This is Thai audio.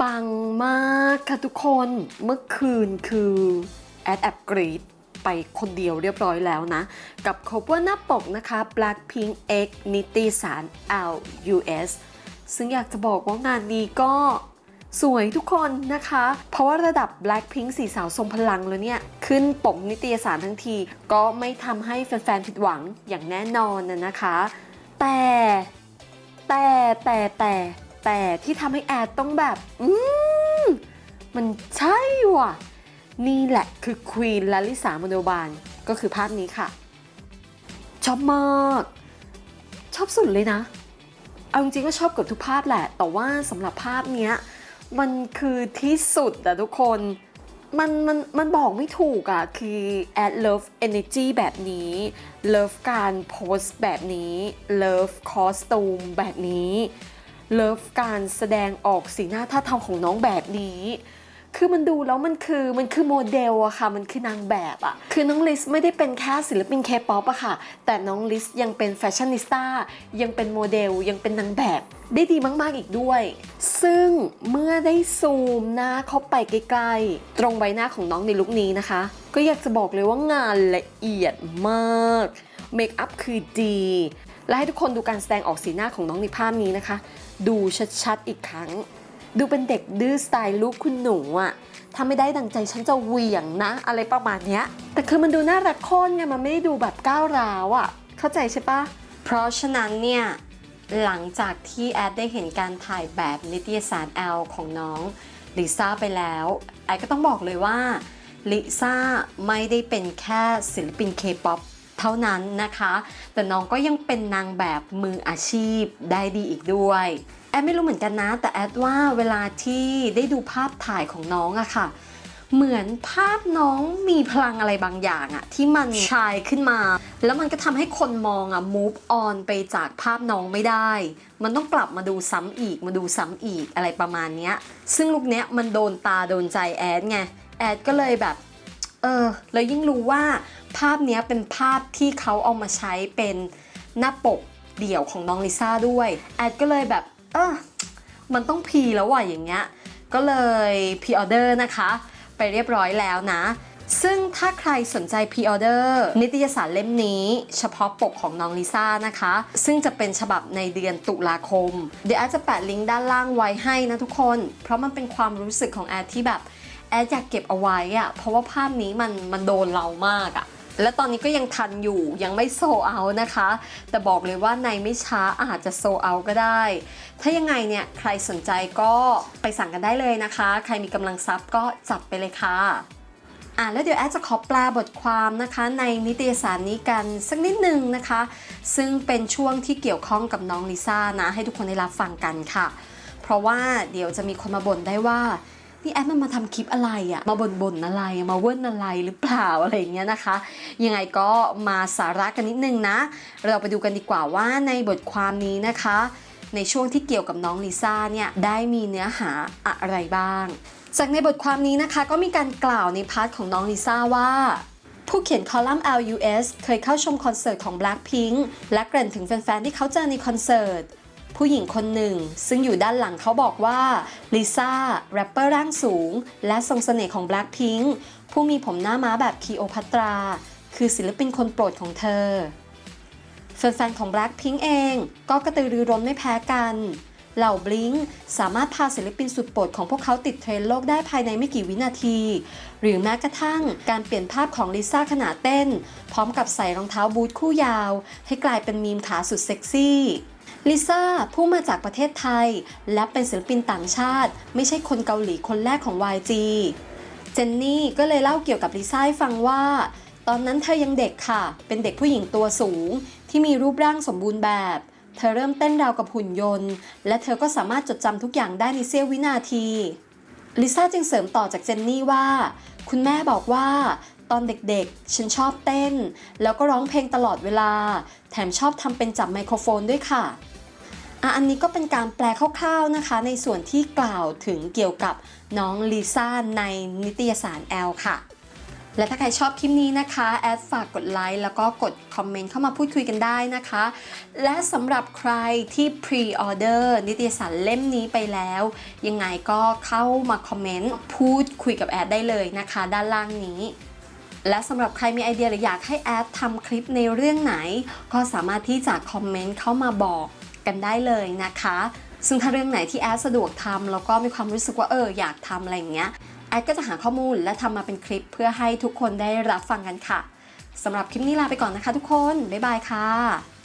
ปังมากค่ะทุกคนเมื่อคืนคือแอดแอบกรีดไปคนเดียวเรียบร้อยแล้วนะ กับ cover หน้าปกนะคะ Blackpink X นิตยสาร LUS ซึ่งอยากจะบอกว่างานนี้ก็สวยทุกคนนะคะ เพราะว่าระดับ Blackpink สีสาวทรงพลังแล้วเนี่ย ขึ้นปกนิตยสารทั้งที ก็ไม่ทำให้แฟนๆผิดหวังอย่างแน่นอนนะคะ แต่ แต่แต่แต่แต่ที่ทำให้แอดต้องแบบ อืมมันใช่ว่ะ นี่แหละคือควีนลาลิสาโมโนบานก็คือภาพนี้ค่ะ ชอบมาก ชอบสุดเลยนะ เอาจริงก็ชอบเกือบทุกภาพแหละ แต่ว่าสำหรับภาพเนี้ย มันคือที่สุดอะทุกคน มันมันมันบอกไม่ถูกอะคือ add love energy แบบนี้ love การโพสต์แบบนี้ love costume แบบนี้ love การแสดงออกสีหน้าท่าทางของน้องแบบนี้ คือมันดูแล้วมันคือมันคือโมเดลอะค่ะ มันคือนางแบบอะคือน้องลิสไม่ได้เป็นแค่ศิลปินเคป๊อปอะค่ะ แต่น้องลิสยังเป็นแฟชั่นนิสต้ายังเป็นโมเดลยังเป็นนางแบบได้ดีมากๆอีกด้วย ซึ่งเมื่อได้ซูมหน้าเข้าไปใกล้ๆ ตรงใบหน้าของน้องในลุคนี้นะคะ ก็อยากจะบอกเลยว่างานละเอียดมากเมคอัพคือดี และให้ทุกคนดูการแสดงออกสีหน้าของน้องในภาพนี้นะคะ ดูชัดๆอีกครั้ง ดูเป็นเด็กดื้อสไตล์ลูกคุณหนูอะถ้าไม่ได้ดังใจฉันจะเหวี่ยงนะ อะไรประมาณเนี้ย แต่คือมันดูน่ารักโค่นไงมันไม่ได้ดูแบบก้าวร้าวอะเข้าใจใช่ปะเพราะฉะนั้นเนี่ยหลังจากที่แอดได้เห็นการถ่ายแบบนิตยสาร L ของน้องลิซ่าไปแล้วแอดก็ต้องบอกเลยว่าลิซ่าไม่ได้เป็นแค่ศิลปินเคป๊อป เท่านั้นนะคะ แต่น้องก็ยังเป็นนางแบบมืออาชีพได้ดีอีกด้วยแอดไม่รู้เหมือนกันนะ แต่แอดว่าเวลาที่ได้ดูภาพถ่ายของน้องอะค่ะ เหมือนภาพน้องมีพลังอะไรบางอย่างอะที่มันชายขึ้นมา แล้วมันก็ทำให้คนมองอะ move on ไปจากภาพน้องไม่ได้ มันต้องกลับมาดูซ้ำอีกมาดูซ้ำอีกอะไรประมาณนี้ซึ่งลุกเนี้ยมันโดนตาโดนใจแอดไงแอดก็เลยแบบ เออแล้วยิ่งรู้ว่าภาพนี้เป็นภาพที่เขาเอามาใช้เป็นหน้าปกเดี่ยวของน้องลิซ่าด้วย แอดก็เลยแบบ เออมันต้องพีแล้วว่ะอย่างเงี้ย ก็เลยพีออเดอร์นะคะ ไปเรียบร้อยแล้วนะ ซึ่งถ้าใครสนใจพ r ออเดอร์นิตยสารเล่มนี้ เฉพาะปกของน้องลิซ่านะคะ ซึ่งจะเป็นฉบับในเดือนตุลาคม เดี๋ยวแอดจะแปะลิงก์ด้านล่างไว้ให้นะทุกคน เพราะมันเป็นความรู้สึกของแอดที่แบบ แอดอยากเก็บเอาไว้อะเพราะว่าภาพนี้มันมันโดนเรามากอะและตอนนี้ก็ยังทันอยู่ยังไม่โซเอานะคะ แต่บอกเลยว่าในไม่ช้าอาจจะโซเอาก็ได้ ถ้ายังไงเนี่ยใครสนใจก็ไปสั่งกันได้เลยนะคะ ใครมีกำลังทรัพย์ก็จัดไปเลยค่ะอะแล้วเดี๋ยวแอดจะขอแปลบทความนะคะในนิตยสารนี้กันสักนิดหนึ่งนะคะ ซึ่งเป็นช่วงที่เกี่ยวข้องกับน้องลิซ่านะ ให้ทุกคนได้รับฟังกันค่ะ เพราะว่าเดี๋ยวจะมีคนมาบ่นได้ว่า นี่แอดมันมาทำคลิปอะไรอะมาบ่นบ่นๆอะไรมาเว้นอะไรหรือเปล่าอะไรอย่างเงี้ยนะคะ ยังไงก็มาสาระกันนิดนึงนะ เราไปดูกันดีกว่าว่าในบทความนี้นะคะ ในช่วงที่เกี่ยวกับน้องลิซ่าเนี่ยได้มีเนื้อหาอะไรบ้าง จากในบทความนี้นะคะ ก็มีการกล่าวในพาร์ทของน้องลิซ่าว่าผู้เขียนคอลัมน์ LUS เคยเข้าชมคอนเสิร์ตของ Blackpink และเกริ่นถึงแฟนๆ ที่เขาเจอในคอนเสิร์ต ผู้หญิงคนหนึ่ง ซึ่งอยู่ด้านหลังเขาบอกว่าลิซ่าแรปเปอร์ร่างสูง และทรงเสน่ห์ของ Blackpink ผู้มีผมหน้าม้าแบบคีโอพัตรา คือศิลปินคนโปรดของเธอ แฟนๆของ Blackpink เองก็กระตือรือร้นไม่แพ้กันเหล่าบลิงสามารถพาศิลปินสุดโปรดของพวกเขาติดเทรนด์โลกได้ภายในไม่กี่วินาที หรือแม้กระทั่งการเปลี่ยนภาพของลิซ่าขณะเต้น พร้อมกับใส่รองเท้าบูทคู่ยาว ให้กลายเป็นมีมขาสุดเซ็กซี่ ลิซ่าผู้มาจากประเทศไทย และเป็นศิลปินต่างชาติ ไม่ใช่คนเกาหลีคนแรกของ YG เจนนี่ก็เลยเล่าเกี่ยวกับลิซ่าให้ฟังว่า ตอนนั้นเธอยังเด็กค่ะ เป็นเด็กผู้หญิงตัวสูง ที่มีรูปร่างสมบูรณ์แบบ เธอเริ่มเต้นราวกับหุ่นยนต์ และเธอก็สามารถจดจำทุกอย่างได้ในเสี้ยววินาทีลิซ่าจึงเสริมต่อจากเจนนี่ว่า คุณแม่บอกว่า ตอนเด็กๆ ฉันชอบเต้น แล้วก็ร้องเพลงตลอดเวลา แถมชอบทำเป็นจับไมโครโฟนด้วยค่ะอะ อันนี้ก็เป็นการแปลคร่าวๆนะคะ ในส่วนที่กล่าวถึงเกี่ยวกับน้องลิซ่าในนิตยสารแอลค่ะ และถ้าใครชอบคลิปนี้นะคะ แอดฝากกดไลค์แล้วก็กดคอมเมนต์เข้ามาพูดคุยกันได้นะคะ และสำหรับใครที่พรีออเดอร์นิตยสารเล่มนี้ไปแล้ว ยังไงก็เข้ามาคอมเมนต์พูดคุยกับแอดได้เลยนะคะ ด้านล่างนี้และสำหรับใครมีไอเดียหรืออยากให้แอดทำคลิปในเรื่องไหน ก็สามารถที่จะคอมเมนต์เข้ามาบอก กันได้เลยนะคะ ซึ่งถ้าเรื่องไหนที่แอดสะดวกทำแล้วก็มีความรู้สึกว่าเอออยากทำอะไรอย่างเงี้ยแอดก็จะหาข้อมูลและทำมาเป็นคลิปเพื่อให้ทุกคนได้รับฟังกันค่ะสำหรับคลิปนี้ลาไปก่อนนะคะทุกคน บ๊ายบายค่ะ